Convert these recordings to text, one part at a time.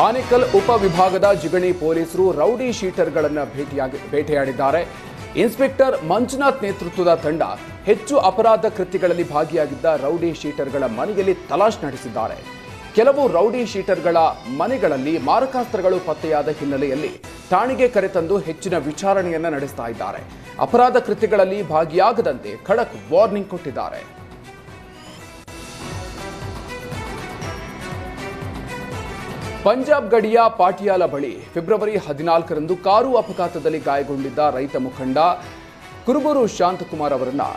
ಆನೇಕಲ್ ಉಪವಿಭಾಗದ ಜಿಗಣಿ ಪೊಲೀಸರು ರೌಡಿ ಶೀಟರ್ಗಳನ್ನು ಭೇಟಿಯಾಗಿ ಇನ್ಸ್ಪೆಕ್ಟರ್ ಮಂಜುನಾಥ್ ನೇತೃತ್ವದ ತಂಡ ಹೆಚ್ಚು ಅಪರಾಧ ಕೃತ್ಯಗಳಲ್ಲಿ ಭಾಗಿಯಾಗಿದ್ದ ರೌಡಿ ಶೀಟರ್ಗಳ ಮನೆಯಲ್ಲಿ ತಲಾಶ್ ನಡೆಸಿದ್ದಾರೆ. ಕೆಲವು ರೌಡಿ ಶೀಟರ್ಗಳ ಮನೆಗಳಲ್ಲಿ ಮಾರಕಾಸ್ತ್ರಗಳು ಪತ್ತೆಯಾದ ಹಿನ್ನೆಲೆಯಲ್ಲಿ ಠಾಣೆಗೆ ಕರೆತಂದು ಹೆಚ್ಚಿನ ವಿಚಾರಣೆಯನ್ನ ನಡೆಸ್ತಾ ಇದ್ದಾರೆ. ಅಪರಾಧ ಕೃತ್ಯಗಳಲ್ಲಿ ಭಾಗಿಯಾಗದಂತೆ ಖಡಕ್ ವಾರ್ನಿಂಗ್ ಕೊಟ್ಟಿದ್ದಾರೆ. ಪಂಜಾಬ್ ಗಡಿಯ ಪಾಟಿಯಾಲ ಬಳಿ ಫೆಬ್ರವರಿ ಹದಿನಾಲ್ಕರಂದು ಕಾರು ಅಪಘಾತದಲ್ಲಿ ಗಾಯಗೊಂಡಿದ್ದ ರೈತ ಮುಖಂಡ ಕುರುಬೂರು ಶಾಂತಕುಮಾರ್ ಅವರನ್ನು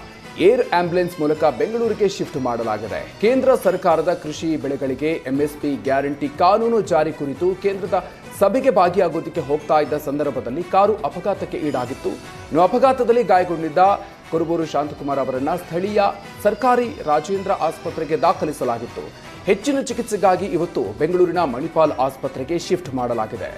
ಏರ್ ಆಂಬ್ಯುಲೆನ್ಸ್ ಮೂಲಕ ಬೆಂಗಳೂರಿಗೆ ಶಿಫ್ಟ್ ಮಾಡಲಾಗಿದೆ. ಕೇಂದ್ರ ಸರ್ಕಾರದ ಕೃಷಿ ಬೆಳೆಗಳಿಗೆ ಎಂಎಸ್ಪಿ ಗ್ಯಾರಂಟಿ ಕಾನೂನು ಜಾರಿ ಕುರಿತು ಕೇಂದ್ರದ ಸಭೆಗೆ ಭಾಗಿಯಾಗೋದಕ್ಕೆ ಹೋಗ್ತಾ ಇದ್ದ ಸಂದರ್ಭದಲ್ಲಿ ಕಾರು ಅಪಘಾತಕ್ಕೆ ಈಡಾಗಿತ್ತು. ಇನ್ನು ಅಪಘಾತದಲ್ಲಿ ಗಾಯಗೊಂಡಿದ್ದ ಕುರುಬೂರು ಶಾಂತಕುಮಾರ್ ಅವರನ್ನ ಸ್ಥಳೀಯ ಸರ್ಕಾರಿ ರಾಜೇಂದ್ರ ಆಸ್ಪತ್ರೆಗೆ ದಾಖಲಿಸಲಾಗಿತ್ತು. ಹೆಚ್ಚಿನ ಚಿಕಿತ್ಸೆಗಾಗಿ ಇವತ್ತು ಬೆಂಗಳೂರಿನ ಮಣಿಪಾಲ್ ಆಸ್ಪತ್ರೆಗೆ ಶಿಫ್ಟ್ ಮಾಡಲಾಗಿದೆ.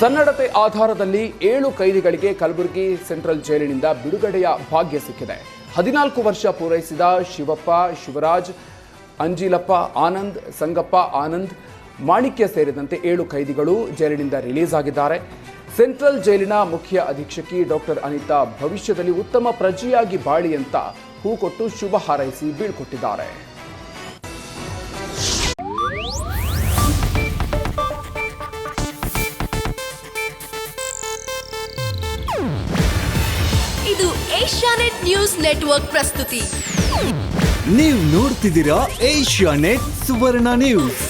ಸನ್ನಡತೆ ಆಧಾರದಲ್ಲಿ ಏಳು ಕೈದಿಗಳಿಗೆ ಕಲಬುರಗಿ ಸೆಂಟ್ರಲ್ ಜೈಲಿನಿಂದ ಬಿಡುಗಡೆಯ ಭಾಗ್ಯ ಸಿಕ್ಕಿದೆ. ಹದಿನಾಲ್ಕು ವರ್ಷ ಪೂರೈಸಿದ ಶಿವಪ್ಪ, ಶಿವರಾಜ್, ಅಂಜಿಲಪ್ಪ, ಆನಂದ್, ಸಂಗಪ್ಪ, ಆನಂದ್, ಮಾಣಿಕ್ಯ ಸೇರಿದಂತೆ ಏಳು ಕೈದಿಗಳು ಜೈಲಿನಿಂದ ರಿಲೀಸ್ ಆಗಿದ್ದಾರೆ. ಸೆಂಟ್ರಲ್ ಜೈಲಿನ ಮುಖ್ಯ ಅಧೀಕ್ಷಕಿ ಡಾಕ್ಟರ್ ಅನಿತಾ ಭವಿಷ್ಯದಲ್ಲಿ ಉತ್ತಮ ಪ್ರಜೆಯಾಗಿ ಬಾಳಿ ಅಂತ ಹೂ ಕೊಟ್ಟು ಶುಭ ಹಾರೈಸಿ ಬೀಳ್ಕೊಟ್ಟಿದ್ದಾರೆ. ಇದು ಏಷ್ಯಾನೆಟ್ ನ್ಯೂಸ್ ನೆಟ್ವರ್ಕ್ ಪ್ರಸ್ತುತಿ. ನೀವು ನೋಡ್ತಿದ್ದೀರಾ ಏಷ್ಯಾ ನೆಟ್ ಸುವರ್ಣ ನ್ಯೂಸ್.